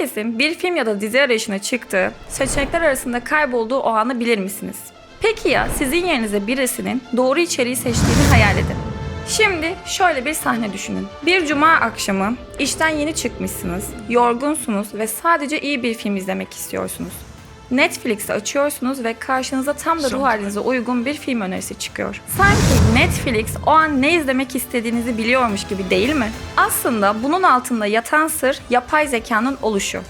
Herkesin bir film ya da dizi arayışına çıktığı, seçenekler arasında kaybolduğu o anı bilir misiniz? Peki ya sizin yerinize birisinin doğru içeriği seçtiğini hayal edin. Şimdi şöyle bir sahne düşünün. Bir cuma akşamı işten yeni çıkmışsınız, yorgunsunuz ve sadece iyi bir film izlemek istiyorsunuz. Netflix'i açıyorsunuz ve karşınıza tam da ruh halinize uygun bir film önerisi çıkıyor. Sanki Netflix o an ne izlemek istediğinizi biliyormuş gibi değil mi? Aslında bunun altında yatan sır yapay zekanın oluşu.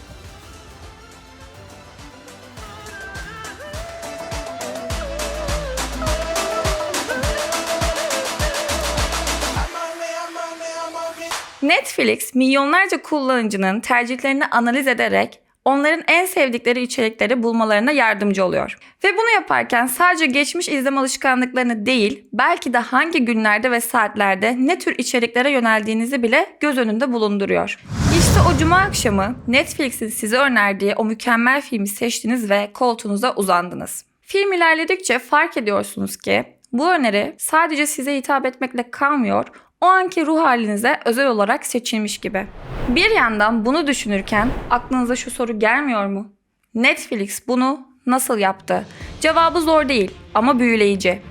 Netflix milyonlarca kullanıcının tercihlerini analiz ederek onların en sevdikleri içerikleri bulmalarına yardımcı oluyor. Ve bunu yaparken sadece geçmiş izleme alışkanlıklarını değil, belki de hangi günlerde ve saatlerde ne tür içeriklere yöneldiğinizi bile göz önünde bulunduruyor. İşte o cuma akşamı Netflix'in size önerdiği o mükemmel filmi seçtiniz ve koltuğunuza uzandınız. Film ilerledikçe fark ediyorsunuz ki bu öneri sadece size hitap etmekle kalmıyor, o anki ruh halinize özel olarak seçilmiş gibi. Bir yandan bunu düşünürken aklınıza şu soru gelmiyor mu? Netflix bunu nasıl yaptı? Cevabı zor değil ama büyüleyici.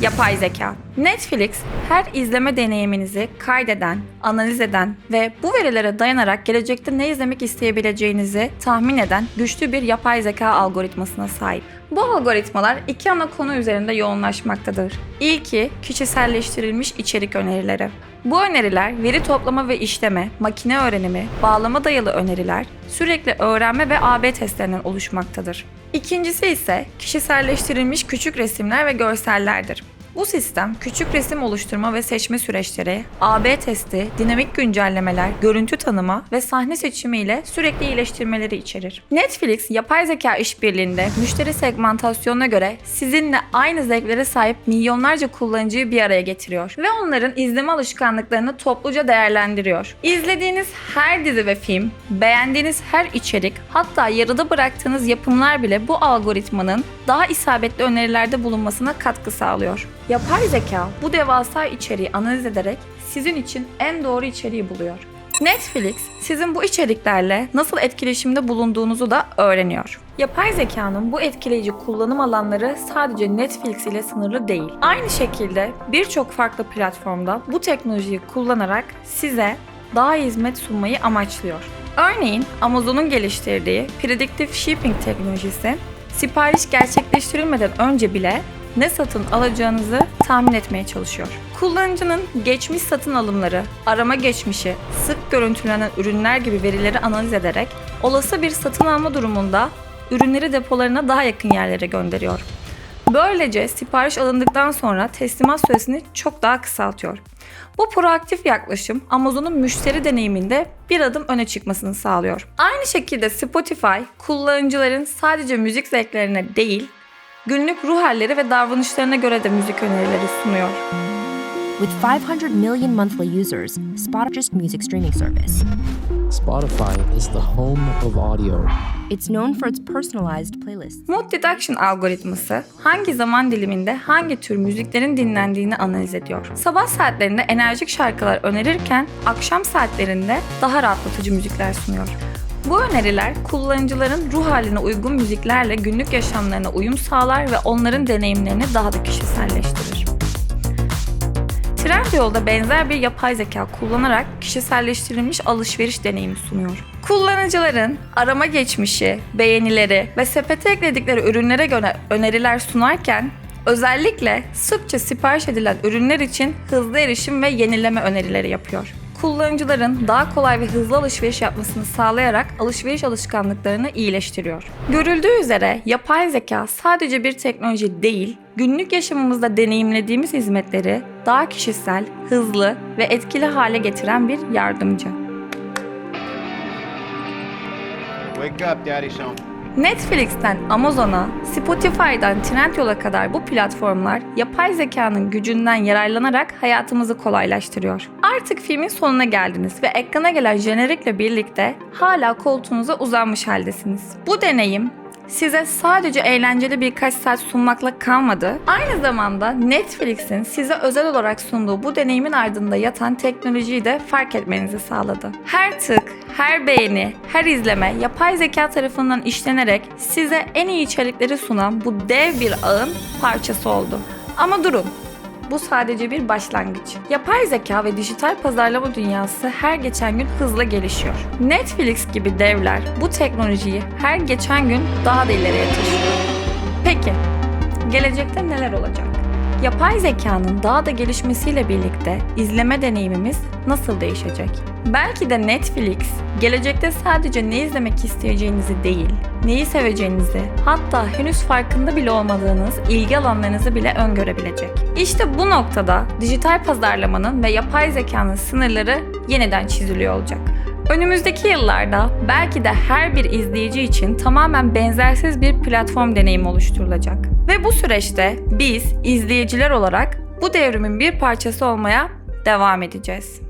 Yapay zeka. Netflix her izleme deneyiminizi kaydeden, analiz eden ve bu verilere dayanarak gelecekte ne izlemek isteyebileceğinizi tahmin eden güçlü bir yapay zeka algoritmasına sahip. Bu algoritmalar iki ana konu üzerinde yoğunlaşmaktadır. İlki kişiselleştirilmiş içerik önerileri. Bu öneriler veri toplama ve işleme, makine öğrenimi, bağlama dayalı öneriler, sürekli öğrenme ve AB testlerinden oluşmaktadır. İkincisi ise kişiselleştirilmiş küçük resimler ve görsellerdir. Bu sistem küçük resim oluşturma ve seçme süreçleri, AB testi, dinamik güncellemeler, görüntü tanıma ve sahne seçimi ile sürekli iyileştirmeleri içerir. Netflix yapay zeka işbirliğinde müşteri segmentasyonuna göre sizinle aynı zevklere sahip milyonlarca kullanıcıyı bir araya getiriyor ve onların izleme alışkanlıklarını topluca değerlendiriyor. İzlediğiniz her dizi ve film, beğendiğiniz her içerik, hatta yarıda bıraktığınız yapımlar bile bu algoritmanın daha isabetli önerilerde bulunmasına katkı sağlıyor. Yapay zeka bu devasa içeriği analiz ederek sizin için en doğru içeriği buluyor. Netflix sizin bu içeriklerle nasıl etkileşimde bulunduğunuzu da öğreniyor. Yapay zekanın bu etkileyici kullanım alanları sadece Netflix ile sınırlı değil. Aynı şekilde birçok farklı platformda bu teknolojiyi kullanarak size daha iyi hizmet sunmayı amaçlıyor. Örneğin Amazon'un geliştirdiği Predictive Shipping teknolojisi sipariş gerçekleştirilmeden önce bile ne satın alacağınızı tahmin etmeye çalışıyor. Kullanıcının geçmiş satın alımları, arama geçmişi, sık görüntülenen ürünler gibi verileri analiz ederek olası bir satın alma durumunda ürünleri depolarına daha yakın yerlere gönderiyor. Böylece sipariş alındıktan sonra teslimat süresini çok daha kısaltıyor. Bu proaktif yaklaşım Amazon'un müşteri deneyiminde bir adım öne çıkmasını sağlıyor. Aynı şekilde Spotify kullanıcıların sadece müzik zevklerine değil, günlük ruh halleri ve davranışlarına göre de müzik önerileri sunuyor. With 500 million monthly users, Spotify's music streaming service. Spotify is the home of audio. It's known for its personalized playlists. Mood Deduction algoritması hangi zaman diliminde hangi tür müziklerin dinlendiğini analiz ediyor. Sabah saatlerinde enerjik şarkılar önerirken akşam saatlerinde daha rahatlatıcı müzikler sunuyor. Bu öneriler kullanıcıların ruh haline uygun müziklerle günlük yaşamlarına uyum sağlar ve onların deneyimlerini daha da kişiselleştirir. Trendyol'da benzer bir yapay zeka kullanarak kişiselleştirilmiş alışveriş deneyimi sunuyor. Kullanıcıların arama geçmişi, beğenileri ve sepete ekledikleri ürünlere göre öneriler sunarken özellikle sıkça sipariş edilen ürünler için hızlı erişim ve yenileme önerileri yapıyor. Kullanıcıların daha kolay ve hızlı alışveriş yapmasını sağlayarak alışveriş alışkanlıklarını iyileştiriyor. Görüldüğü üzere yapay zeka sadece bir teknoloji değil, günlük yaşamımızda deneyimlediğimiz hizmetleri daha kişisel, hızlı ve etkili hale getiren bir yardımcı. Wake up, Daddy's home. Netflix'ten Amazon'a, Spotify'dan Trendyol'a kadar bu platformlar yapay zekanın gücünden yararlanarak hayatımızı kolaylaştırıyor. Artık filmin sonuna geldiniz ve ekrana gelen jenerikle birlikte hala koltuğunuza uzanmış haldesiniz. Bu deneyim size sadece eğlenceli birkaç saat sunmakla kalmadı. Aynı zamanda Netflix'in size özel olarak sunduğu bu deneyimin ardında yatan teknolojiyi de fark etmenizi sağladı. Her tık, her beğeni, her izleme yapay zeka tarafından işlenerek size en iyi içerikleri sunan bu dev bir ağın parçası oldu. Ama durun, bu sadece bir başlangıç. Yapay zeka ve dijital pazarlama dünyası her geçen gün hızla gelişiyor. Netflix gibi devler bu teknolojiyi her geçen gün daha da ileriye taşıyor. Peki, gelecekte neler olacak? Yapay zekanın daha da gelişmesiyle birlikte izleme deneyimimiz nasıl değişecek? Belki de Netflix gelecekte sadece ne izlemek isteyeceğinizi değil, neyi seveceğinizi, hatta henüz farkında bile olmadığınız ilgi alanlarınızı bile öngörebilecek. İşte bu noktada dijital pazarlamanın ve yapay zekanın sınırları yeniden çiziliyor olacak. Önümüzdeki yıllarda belki de her bir izleyici için tamamen benzersiz bir platform deneyimi oluşturulacak. Ve bu süreçte biz izleyiciler olarak bu devrimin bir parçası olmaya devam edeceğiz.